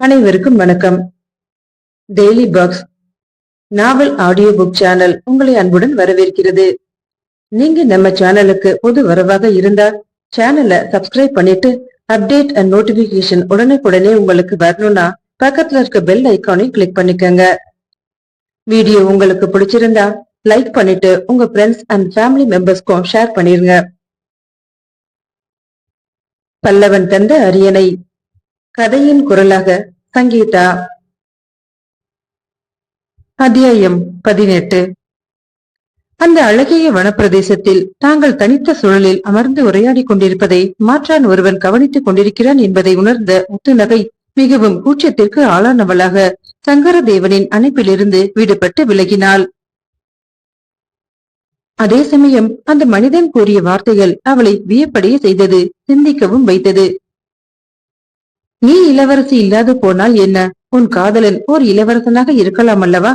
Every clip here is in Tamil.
அனைவருக்கும் வணக்கம். Daily box novel audio book channel உங்களை அன்புடன் வரவேற்கிறது. நீங்க நம்ம சேனலுக்கு புது வரவாக இருந்தால் சேனலை சப்ஸ்கிரைப் பண்ணிட்டு அப்டேட் அண்ட் நோட்டிபிகேஷன் உடனுக்குடனே உங்களுக்கு வரணும்னா பக்கத்துல இருக்க பெல் ஐக்கானையும் கிளிக் பண்ணிக்கோங்க. வீடியோ உங்களுக்கு பிடிச்சிருந்தா லைக் பண்ணிட்டு உங்க ஃப்ரெண்ட்ஸ் அண்ட் ஃபேமிலி மெம்பர்ஸ்க்கும் ஷேர் பண்ணிருங்க. பல்லவன் தந்த அரியணை கதையின் குரலாக சங்கீதா. அத்தியாயம் பதினெட்டு. அந்த அழகிய வனப்பிரதேசத்தில் தாங்கள் தனித்த சூழலில் அமர்ந்து உரையாடிக் கொண்டிருப்பதை மாற்றான் ஒருவன் கவனித்துக் கொண்டிருக்கிறான் என்பதை உணர்ந்த முத்துநகை மிகவும் கூச்சத்திற்கு ஆளானவளாக சங்கரதேவனின் அணைப்பிலிருந்து விடுபட்டு விலகினாள். அதே சமயம் அந்த மனிதன் கூறிய வார்த்தைகள் அவளை வியப்படைய செய்தது சிந்திக்கவும் வைத்தது. நீ இளவரசி இல்லாது போனால் என்ன? உன் காதலன் ஓர் இளவரசனாக இருக்கலாம் அல்லவா?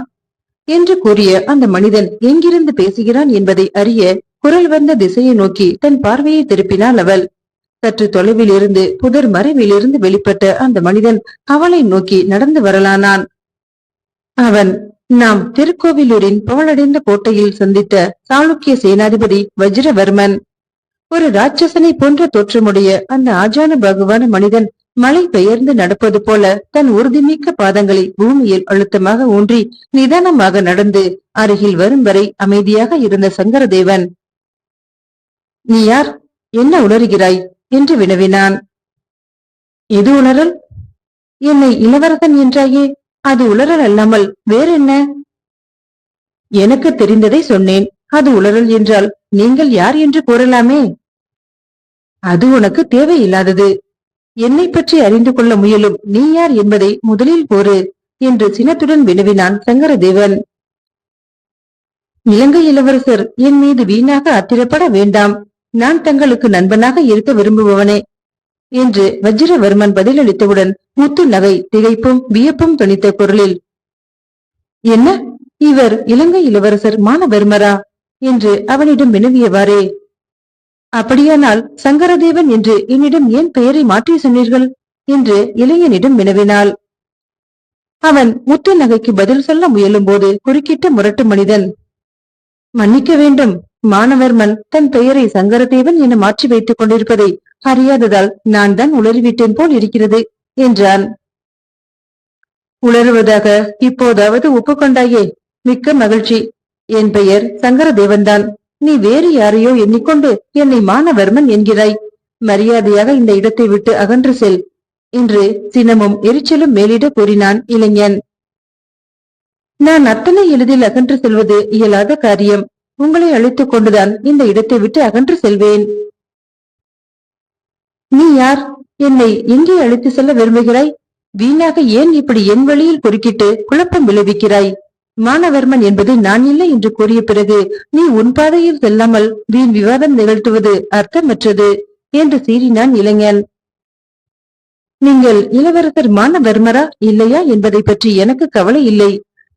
என்று கூறிய அந்த மனிதன் எங்கிருந்து பேசுகிறான் என்பதை அறிய குரல் வந்த திசையை நோக்கி தன் பார்வையை திருப்பினாள் அவள். சற்று தொலைவில் இருந்து புதர் மறைவிலிருந்து வெளிப்பட்ட அந்த மனிதன் அவளை நோக்கி நடந்து வரலானான். அவன் நாம் திருக்கோவிலூரின் புகழடைந்த கோட்டையில் சந்தித்த சாளுக்கிய சேனாதிபதி வஜ்ரவர்மன். ஒரு ராட்சசனை போன்ற தோற்றமுடைய அந்த ஆஜான பகவான மனிதன் மழை பெயர்ந்து நடப்பது போல தன் உறுதிமிக்க பாதங்களை பூமியில் அழுத்தமாக ஊன்றி நிதானமாக நடந்து அருகில் வரும் வரை அமைதியாக இருந்த சங்கரதேவன் நீ யார்? என்ன உணர்கிறாய்? என்று வினவினான். எது உணரல்? என்னை இளவரசன் என்றாயே அது உளறல் அல்லாமல் வேறென்ன? எனக்கு தெரிந்ததை சொன்னேன் அது உளறல் என்றால் நீங்கள் யார் என்று கூறலாமே? அது உனக்கு தேவையில்லாதது. என்னை பற்றி அறிந்து கொள்ள முயலும். நீ யார் என்பதை முதலில் கூறு என்று சினத்துடன் வினவினான் சங்கரதேவன். இலங்கை இளவரசர் என் மீது வீணாக அத்திரப்பட வேண்டாம். நான் தங்களுக்கு நண்பனாக இருக்க விரும்புபவனே என்று வஜ்ரவர்மன் பதிலளித்தவுடன் முத்து நகை திகைப்பும் வியப்பும் துணித்த குரலில் என்ன? இவர் இலங்கை இளவரசர் மானவர்மரா? என்று அவனிடம் வினவியவாறே அப்படியானால் சங்கரதேவன் என்று என்னிடம் ஏன் பெயரை மாற்றி சொன்னீர்கள்? என்று இளைஞனிடம் வினவினாள். அவன் முத்து நகைக்கு பதில் சொல்ல முயலும் போது குறுக்கிட்ட முரட்டு மனிதன் மன்னிக்க வேண்டும் மாணவர்மன் தன் பெயரை சங்கரதேவன் என மாற்றி வைத்துக் கொண்டிருப்பதை அறியாததால் நான் தான் உளறிவிட்டேன் போல் இருக்கிறது என்றான். உளறுவதாக இப்போதாவது ஒப்புக்கொண்டாயே மிக்க மகிழ்ச்சி என் பெயர் சங்கரதேவன்தான். நீ வேறு யாரையோ எண்ணிக்கொண்டு என்னை மானவர்மன் என்கிறாய். மரியாதையாக இந்த இடத்தை விட்டு அகன்று செல் என்று சினமும் எரிச்சலும் மேலிட கூறினான் இளைஞன். நான் அத்தனை எளிதில் அகன்று செல்வது இயலாத காரியம். உங்களை அழைத்துக் கொண்டுதான் இந்த இடத்தை விட்டு அகன்று செல்வேன். நீ யார்? என்னை எங்கே அழைத்து செல்ல விரும்புகிறாய்? வீணாக ஏன் இப்படி என் வழியில் குறுக்கிட்டு குழப்பம் விளைவிக்கிறாய்? மானவர்மன் என்பது நான் இல்லை என்று கூறிய பிறகு நீ உன் பாதையில் செல்லாமல் வீண் விவாதம் நிகழ்த்துவது அர்த்தமற்றது என்று சீறினான் இளைஞன். நீங்கள் இளவரசர் மானவர்மரா இல்லையா என்பதை பற்றி எனக்கு கவலை இல்லை.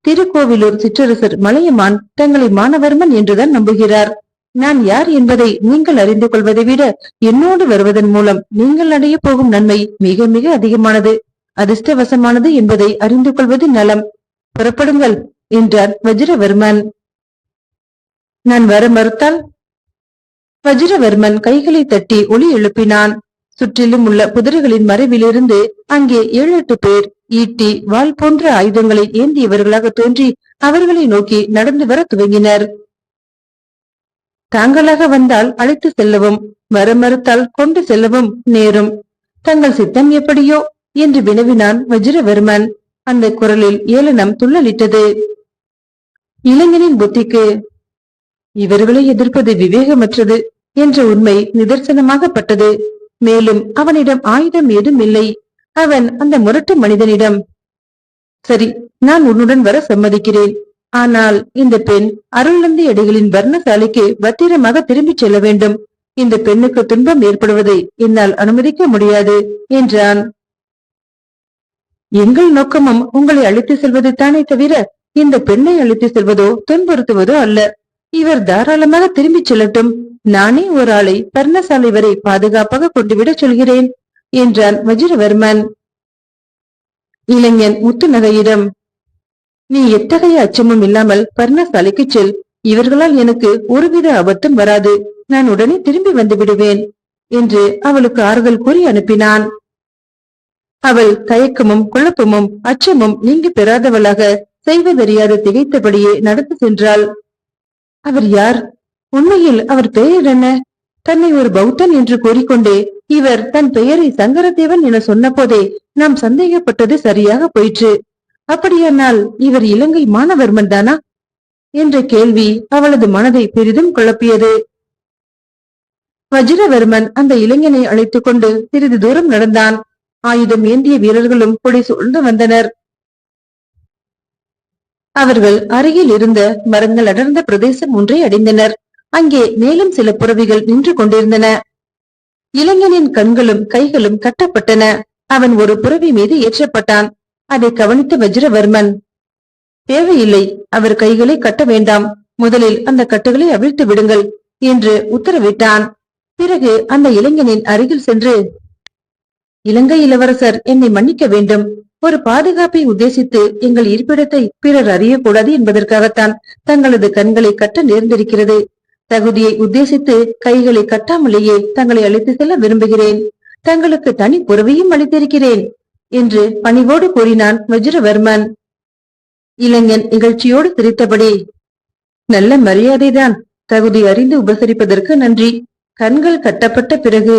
திருக்கோவிலூர் சிற்றரசர் மலையமான் தங்களை மானவர்மன் என்றுதான் நம்புகிறார். நான் யார் என்பதை நீங்கள் அறிந்து கொள்வதை விட என்னோடு வருவதன் மூலம் நீங்கள் அடைய போகும் நன்மை மிக மிக அதிகமானது. அதிர்ஷ்டவசமானது என்பதை அறிந்து கொள்வது நலம். புறப்படுங்கள். என்றார். வஜ்ரவர்மன். நான் வர மறுத்தால் வஜ்ரவர்மன் கைகளை தட்டி ஒளி எழுப்பினான். சுற்றிலும் உள்ள புதர்களின் மறைவிலிருந்து அங்கே ஏழு எட்டு பேர் ஈட்டி வாள் போன்ற ஆயுதங்களை ஏந்தியவர்களாக தோன்றி அவர்களை நோக்கி நடந்து வர துவங்கினர். தாங்களாக வந்தால் அழைத்து செல்லவும் வர மறுத்தால் கொண்டு செல்லவும் நேரும். தங்கள் சித்தம் எப்படியோ? என்று வினவினான் வஜ்ரவர்மன். அந்த குரலில் ஏளனம் துள்ளலிட்டது. இளைஞனின் புத்திக்கு இவர்களை எதிர்ப்பது விவேகமற்றது என்ற உண்மை நிதர்சனமாகப்பட்டது. மேலும் அவனிடம் ஆயுதம் ஏதும் இல்லை. அவன் அந்த முரட்டு மனிதனிடம் சரி நான் உன்னுடன் வர சம்மதிக்கிறேன். ஆனால் இந்த பெண் அருள்நந்தி அடிகளின் வர்ணசாலைக்கு பத்திரமாக திரும்பிச் செல்ல வேண்டும். இந்த பெண்ணுக்கு துன்பம் ஏற்படுவதை என்னால் அனுமதிக்க முடியாது என்றான். எங்கள் நோக்கமும் உங்களை அழைத்து செல்வது தானே தவிர இந்த பெண்ணை அழைத்து செல்வதோ துன்புறுத்துவதோ அல்ல. இவர் தாராளமாக திரும்பிச் செல்லட்டும். நானே ஒரு ஆளை பர்ணசாலை வரை பாதுகாப்பாக கொண்டுவிடச் சொல்கிறேன் என்றான் வஜிரவர்மன். இளைஞன் முத்துநகையிடம் நீ எத்தகைய அச்சமும் இல்லாமல் பர்ணசாலைக்கு செல். இவர்களால் எனக்கு ஒருவித ஆபத்தும் வராது. நான் உடனே திரும்பி வந்து விடுவேன் என்று அவளுக்கு ஆறுதல் கூறி அனுப்பினான். அவள் தயக்கமும் குழப்பமும் அச்சமும் நீங்கி பெறாதவளாக செய்வதறியாது திகைத்தபடியே நடந்து சென்றாள். அவர் யார்? உண்மையில் அவர் பெயர் என்ன? தன்னை ஒரு பௌத்தன் என்று கூறிக்கொண்டே இவர் தன் பெயரை சங்கரதேவன் என சொன்னபோதே நாம் சந்தேகப்பட்டது சரியாக போயிற்று. அப்படியானால் இவர் இலங்கை மாணவர்மன் தானா? என்ற கேள்வி அவளது மனதை பெரிதும் குழப்பியது. வஜ்ரவர்மன் அந்த இளைஞனை அழைத்துக் கொண்டு சிறிது தூரம் நடந்தான். ஆயுதம் ஏந்திய வீரர்களும் கொடை சூழ்ந்து வந்தனர். அவர்கள் அருகில் இருந்த மரங்கள் அடர்ந்த பிரதேசம் ஒன்றை அடைந்தனர். அங்கே மேலும் சில புறவிகள் நின்று கொண்டிருந்தன. இளைஞனின் கண்களும் கைகளும் கட்டப்பட்டன. அவன் ஒரு புறவி மீது ஏற்றப்பட்டான். அதை கவனித்த வஜ்ரவர்மன் தேவையில்லை அவர் கைகளை கட்ட வேண்டாம். முதலில் அந்த கட்டுகளை அவிழ்த்து விடுங்கள் என்று உத்தரவிட்டான். பிறகு அந்த இளைஞனின் அருகில் சென்று இலங்கை இளவரசர் என்னை மன்னிக்க வேண்டும். ஒரு பாதுகாப்பை உத்தேசித்து எங்கள் இருப்பிடத்தை பிறர் அறியக்கூடாது என்பதற்காகத்தான் தங்களது கண்களை கட்ட நேர்ந்திருக்கிறது. தகுதியை உத்தேசித்து கைகளை கட்டாமலேயே தங்களை அழைத்து செல்ல விரும்புகிறேன். தங்களுக்கு தனி பொறுவையும் அளித்திருக்கிறேன் என்று பணிவோடு கூறினான் வஜ்ரவர்மன். இளைஞன் நிகழ்ச்சியோடு சிரித்தபடி நல்ல மரியாதைதான் தகுதி அறிந்து உபசரிப்பதற்கு நன்றி. கண்கள் கட்டப்பட்ட பிறகு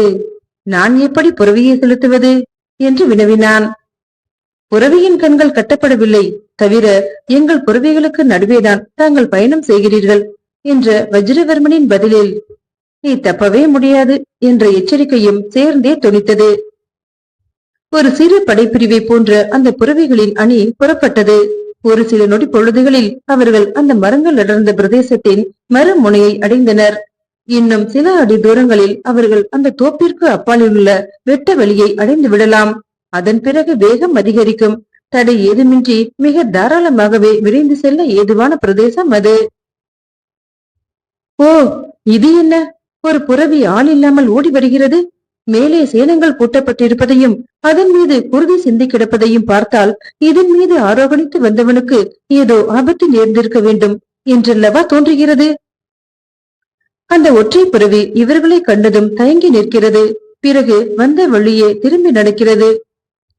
நான் எப்படி புறவையை செலுத்துவது? என்று வினவினான். புறவியின் கண்கள் கட்டப்படவில்லை. தவிர எங்கள் புறவிகளுக்கு நடுவேதான் தாங்கள் பயணம் செய்கிறீர்கள் என்ற வஜ்ரவர்மனின் பதிலில் நீ தப்பவே முடியாது என்ற எச்சரிக்கையும் சேர்ந்தே தொனித்தது. ஒரு சிறு படைப்பிரிவை போன்ற அந்த புறவிகளின் அணி புறப்பட்டது. ஒரு சில நொடி பொழுதுகளில் அவர்கள் அந்த மரங்கள் அடர்ந்த பிரதேசத்தின் மறுமுனையை அடைந்தனர். இன்னும் சில அடி தூரங்களில் அவர்கள் அந்த தோப்பிற்கு அப்பாலில் உள்ள வெட்ட வெளியை அடைந்து விடலாம் அதன் பிறகு வேகம் அதிகரிக்கும். தடை ஏதுமின்றி மிக தாராளமாகவே விரைந்து செல்ல ஏதுவான பிரதேசம் அது. ஓ இது என்ன? ஒரு புறவி ஆள் இல்லாமல் ஓடி வருகிறது. மேலே சேனங்கள் பூட்டப்பட்டிருப்பதையும் அதன் மீது குருதி சிந்தி கிடப்பதையும் பார்த்தால் இதன் மீது ஆரோகணித்து வந்தவனுக்கு ஏதோ ஆபத்து நேர்ந்திருக்க வேண்டும் என்றல்லவா தோன்றுகிறது. அந்த ஒற்றை புறவி இவர்களை கண்டதும் தயங்கி நிற்கிறது. பிறகு வந்த வழியே திரும்பி நடக்கிறது.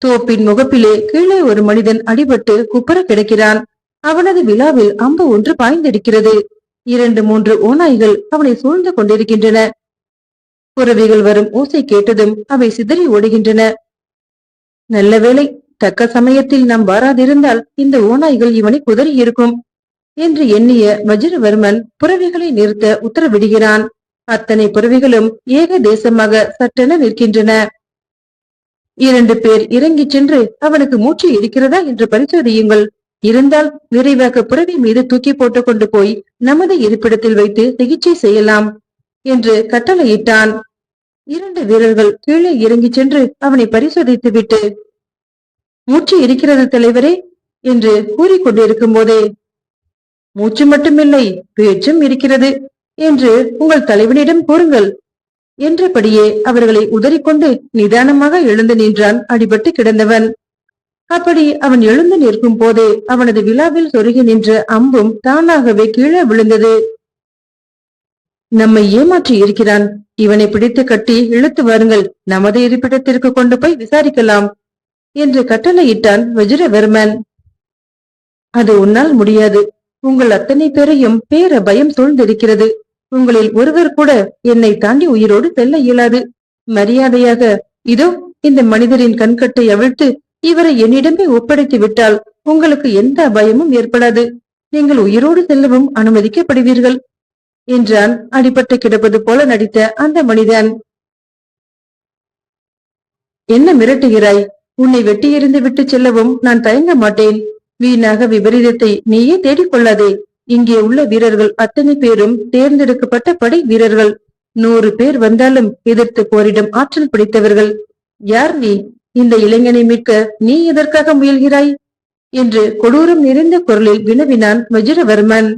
தோப்பின் முகப்பிலே கீழே ஒரு மனிதன் அடிபட்டு குப்பர கிடக்கிறான். அவனது விழாவில் அம்பு ஒன்று பாய்ந்திருக்கிறது. இரண்டு மூன்று ஓநாய்கள் அவனை சூழ்ந்து கொண்டிருக்கின்றன. புறவிகள் வரும் ஓசை கேட்டதும் அவை சிதறி ஓடுகின்றன. நல்ல வேளை தக்க சமயத்தில் நாம் வாராதிருந்தால் இந்த ஓநாய்கள் இவனை குதறி இருக்கும் என்று எண்ணிய வஜ்ரவர்மன் புறவிகளை நிறுத்த உத்தரவிடுகிறான். அத்தனை புறவிகளும் ஏக தேசமாக சட்டென நிற்கின்றன. இரண்டு பேர் இறங்கிச் சென்று அவனுக்கு மூச்சு இருக்கிறதா என்று பரிசோதியுங்கள். இருந்தால் விரைவாக புறவி மீது தூக்கி போட்டுக் கொண்டு போய் நமது இருப்பிடத்தில் வைத்து சிகிச்சை செய்யலாம் என்று கட்டளையிட்டான். இரண்டு வீரர்கள் கீழே இறங்கிச் சென்று அவனை பரிசோதித்து விட்டு மூச்சு இருக்கிறது தலைவரே என்று கூறிக்கொண்டிருக்கும் போதே மூச்சு மட்டுமில்லை பேச்சும் இருக்கிறது என்று உங்கள் தலைவனிடம் கூறுங்கள். என்றபடியே அவர்களை உதறிக்கொண்டு நிதானமாக எழுந்து நின்றான் அடிபட்டு கிடந்தவன். அப்படி அவன் எழுந்து நிற்கும் போதே அவனது விழாவில் சொருகி நின்ற அம்பும் தானாகவே கீழே விழுந்தது. நம்மை ஏமாற்றி இருக்கிறான். இவனை பிடித்து கட்டி இழுத்து வாருங்கள். நமது இருப்பிடத்திற்கு கொண்டு போய் விசாரிக்கலாம் என்று கட்டளையிட்டான் வஜ்ரவர்மன். அது உன்னால் முடியாது. உங்கள் அத்தனை பேரையும் பேர பயம் சூழ்ந்திருக்கிறது. உங்களில் ஒருவர் கூட என்னை தாண்டி உயிரோடு செல்ல இயலாது. மரியாதையாக இதோ இந்த மனிதரின் கண்கட்டை அவிழ்த்து இவரை என்னிடமே ஒப்படைத்து விட்டால் உங்களுக்கு எந்த அபாயமும் ஏற்படாது. நீங்கள் உயிரோடு செல்லவும் அனுமதிக்கப்படுவீர்கள் என்றான் அடிபட்டு கிடப்பது போல நடித்த அந்த மனிதன். என்ன மிரட்டுகிறாய்? உன்னை வெட்டி எறிந்து விட்டு செல்லவும் நான் தயங்க மாட்டேன். வீணாக விபரீதத்தை நீயே தேடிக்கொள்ளாதே இங்கே உள்ள வீரர்கள் அத்தனை பேரும் தேர்ந்தெடுக்கப்பட்ட படை வீரர்கள். நூறு பேர் வந்தாலும் எதிர்த்து போரிடும் ஆற்றல் பிடித்தவர்கள். யார் நீ? இந்த இளைஞனை மீட்க நீ எதற்காக முயல்கிறாய்? என்று கொடூரம் நிறைந்த குரலில் வினவினான் வஜிரவர்மன்.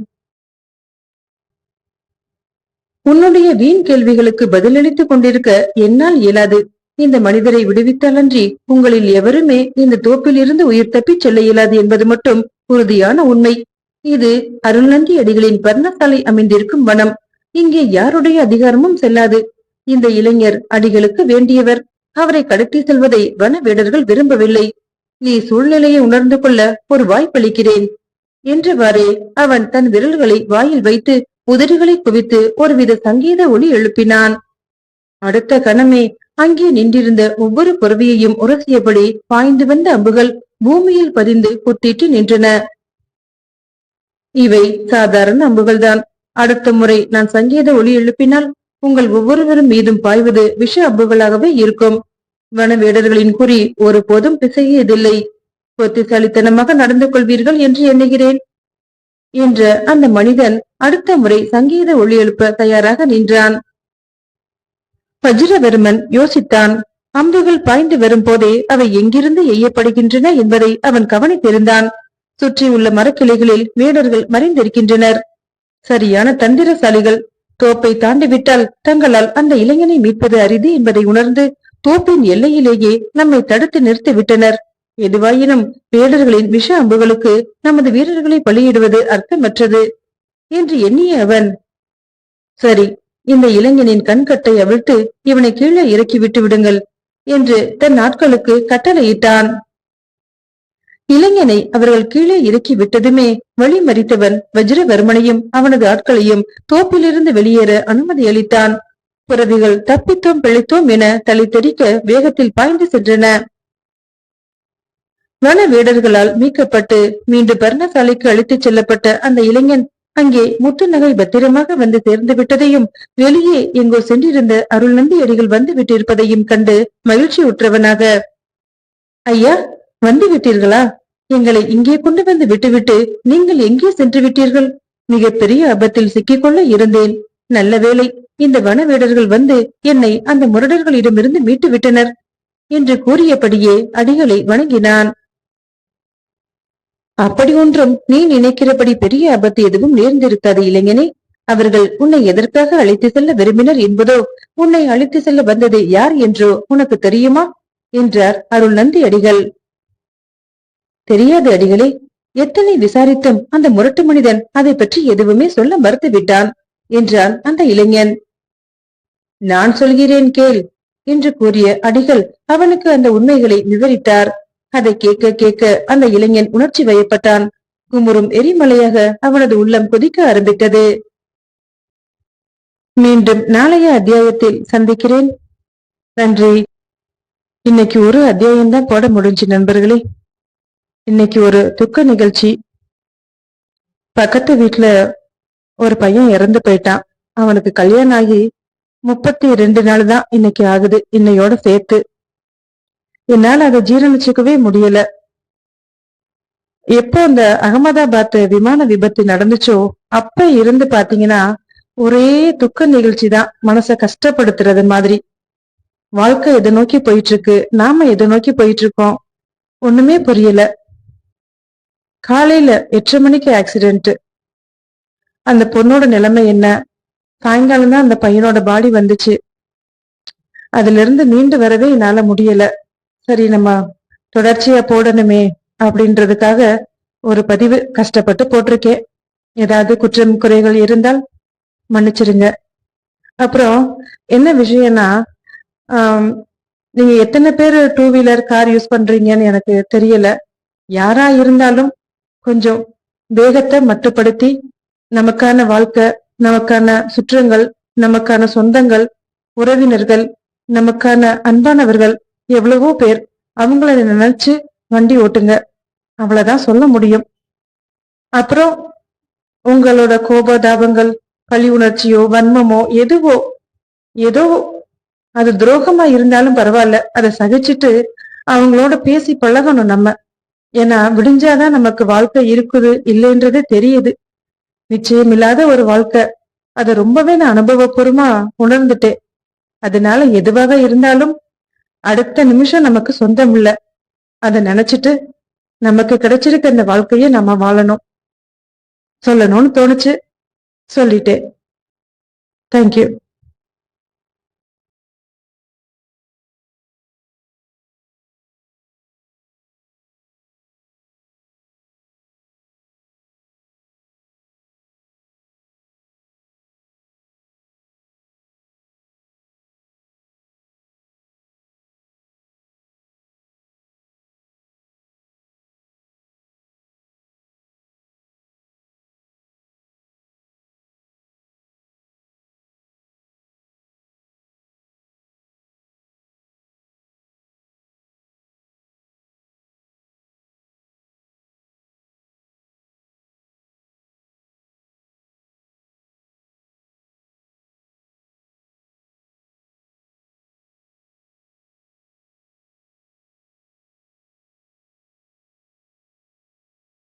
உன்னுடைய வீண் கேள்விகளுக்கு பதிலளித்துக் கொண்டிருக்க என்னால் இயலாது. இந்த மனிதரை விடுவித்தாலன்றி உங்களில் எவருமே இந்த தோப்பில் இருந்து உயிர் தப்பிச் செல்ல இயலாது என்பது மட்டும் உறுதியான உண்மை. இது அருள்நந்தி அடிகளின் பர்ணசாலை அமைந்திருக்கும் வனம். இங்கே யாருடைய அதிகாரமும் செல்லாது. இந்த இளைஞர் அடிகளுக்கு வேண்டியவர். அவரை கடத்தி செல்வதை வன வேடர்கள் விரும்பவில்லை. நீ சூழ்நிலையை உணர்ந்து கொள்ள ஒரு வாய்ப்பளிக்கிறேன் என்றவாறே அவன் தன் விரல்களை வாயில் வைத்து உதடுகளை குவித்து ஒருவித சங்கீத ஒளி எழுப்பினான். அடுத்த கணமே அங்கே நின்றிருந்த ஒவ்வொரு குறவியையும் உரசியபடி பாய்ந்து வந்த அம்புகள் பூமியில் பதிந்து குத்திட்டு நின்றன. இவை சாதாரண அம்புகள்தான். அடுத்த முறை நான் சங்கீத ஒளி எழுப்பினால் உங்கள் ஒவ்வொருவரும் மீதும் பாய்வது விஷ அம்புகளாகவே இருக்கும். வனவேடர்களின் குறி ஒருபோதும் பிசையதில்லை. புத்திசாலித்தனமாக நடந்து கொள்வீர்கள் என்று எண்ணுகிறேன். என்ற அந்த மனிதன் அடுத்த முறை சங்கீத ஒளி எழுப்ப தயாராக நின்றான். வஜ்ரவர்மன் யோசித்தான் அம்புகள் பாய்ந்து வரும் போதே அவை எங்கிருந்து எய்யப்படுகின்றன என்பதை அவன் கவனித்திருந்தான். சுற்றியுள்ள மரக்கிளைகளில் வேடர்கள் மறைந்திருக்கின்றனர். சரியான தந்திரசாலிகள் தோப்பை தாண்டிவிட்டால் தங்களால் அந்த இளைஞனை மீட்பது அரிது என்பதை உணர்ந்து தோப்பின் எல்லையிலேயே நம்மை தடுத்து நிறுத்திவிட்டனர். எதுவாயினும் வேடர்களின் விஷ அம்புகளுக்கு நமது வீரர்களை பலியிடுவது அர்த்தமற்றது என்று எண்ணிய அவன். சரி இந்த இளைஞனின் கண்கட்டை அவிழ்த்து இவனை கீழே இறக்கி விட்டு விடுங்கள் என்று தன் நாட்களுக்கு கட்டளையிட்டான். இளைஞனை அவர்கள் கீழே இறக்கி விட்டதுமே வழி மறித்தவன் வஜ்ரவர்மனையும் அவனது ஆட்களையும் தோப்பிலிருந்து வெளியேற அனுமதி அளித்தான். புறவிகள் தப்பித்தோம் பிழைத்தோம் என தலை தெறிக்க வேகத்தில் பாய்ந்து சென்றன. வன வீடர்களால் மீட்கப்பட்டு மீண்டும் பர்ணசாலைக்கு அழைத்துச் செல்லப்பட்ட அந்த இளைஞன் அங்கே முத்து நகை பத்திரமாக வந்து சேர்ந்து விட்டதையும் வெளியே எங்கோ சென்றிருந்த அருள் நந்தி அடிகள் வந்து விட்டிருப்பதையும் கண்டு மகிழ்ச்சி உற்றவனாக ஐயா வந்து விட்டீர்களா? எங்களை இங்கே கொண்டு வந்து விட்டுவிட்டு நீங்கள் எங்கே சென்று விட்டீர்கள்? மிகப்பெரிய ஆபத்தில் சிக்கிக்கொள்ள இருந்தேன். நல்ல வேளை இந்த வனவேடர்கள் வந்து என்னை அந்த முரடர்களிடமிருந்து மீட்டு விட்டனர் என்று கூறியபடியே அடிகளை வணங்கினான். அப்படி ஒன்றும் நீ நினைக்கிறபடி பெரிய ஆபத்து எதுவும் நேர்ந்திருக்காது இளைஞனே. அவர்கள் உன்னை எதற்காக அழைத்து செல்ல விரும்பினர் என்பதோ உன்னை அழைத்து செல்ல வந்தது யார் என்றோ உனக்கு தெரியுமா? என்றார் அருள் நந்தி அடிகள். தெரியாது அடிகளே எத்தனை விசாரித்தும் அந்த முரட்டு மனிதன் அதை பற்றி எதுவுமே சொல்ல மறுத்து விட்டான் என்றான் அந்த இளைஞன். நான் சொல்கிறேன் கேள் என்று கூறிய அடிகள் அவனுக்கு அந்த உண்மைகளை விவரித்தார். அதை கேட்க கேட்க அந்த இளைஞன் உணர்ச்சி வயப்பட்டான். குமுறும் எரிமலையாக அவனது உள்ளம் கொதிக்க ஆரம்பித்தது. மீண்டும் நாளைய அத்தியாயத்தில் சந்திக்கிறேன். நன்றி. இன்னைக்கு ஒரு அத்தியாயம் தான் போட முடிஞ்சு நண்பர்களே. இன்னைக்கு ஒரு துக்க நிகழ்ச்சி. பக்கத்து வீட்டுல ஒரு பையன் இறந்து போயிட்டான். அவனுக்கு கல்யாணம் ஆகி முப்பத்தி ரெண்டு நாள் தான் இன்னைக்கு ஆகுது. இன்னையோட சேர்த்து. என்னால அதை ஜீரணிச்சுக்கவே முடியல. எப்போ அந்த அகமதாபாத் விமான விபத்து நடந்துச்சோ அப்ப இருந்து பாத்தீங்கன்னா ஒரே துக்க நிகழ்ச்சி தான். மனச கஷ்டப்படுத்துறது மாதிரி. வாழ்க்கை எதை நோக்கி போயிட்டு இருக்கு? நாம எதை நோக்கி போயிட்டு இருக்கோம்? ஒண்ணுமே புரியல. காலையில எட்டு மணிக்கு ஆக்சிடென்ட் அந்த பொண்ணோட நிலைமை என்ன? சாயங்காலம் தான் அந்த பையனோட பாடி வந்துச்சு. அதுல இருந்து மீண்டு வரவே என்னால முடியல. சரி நம்ம தொடர்ச்சியா போடணுமே அப்படின்றதுக்காக ஒரு பதிவு கஷ்டப்பட்டு போட்டிருக்கேன். ஏதாவது குற்றம் குறைகள் இருந்தால் மன்னிச்சிருங்க. அப்புறம் என்ன விஷயம்னா நீங்க எத்தனை பேர் டூ வீலர் கார் யூஸ் பண்றீங்கன்னு எனக்கு தெரியல. யாரா இருந்தாலும் கொஞ்சம் வேகத்தை மட்டுப்படுத்தி நமக்கான வாழ்க்கை நமக்கான சுற்றங்கள் நமக்கான சொந்தங்கள் உறவினர்கள் நமக்கான அன்பானவர்கள் எவ்வளவோ பேர் அவங்கள நினைச்சு வண்டி ஓட்டுங்க. அவ்வளவுதான் சொல்ல முடியும். அப்புறம் உங்களோட கோபதாபங்கள் பழி உணர்ச்சியோ வன்மமோ எதுவோ ஏதோ அது துரோகமா இருந்தாலும் பரவாயில்ல. அதை சகிச்சுட்டு அவங்களோட பேசி பழகணும் நம்ம. ஏன்னா விடிஞ்சாதான் நமக்கு வாழ்க்கை இருக்குது இல்லைன்றது தெரியுது. நிச்சயமில்லாத ஒரு வாழ்க்கை. அதை ரொம்பவே நான் அனுபவபூர்வமா உணர்ந்துட்டேன். அதனால எதுவாக இருந்தாலும் அடுத்த நிமிஷம் நமக்கு சொந்தம் இல்லை அதை நினைச்சிட்டு நமக்கு கிடைச்சிருக்க இந்த வாழ்க்கையை நம்ம வாழணும். சொல்லணும்னு தோணுச்சு. சொல்லிட்டேன். தேங்க்யூ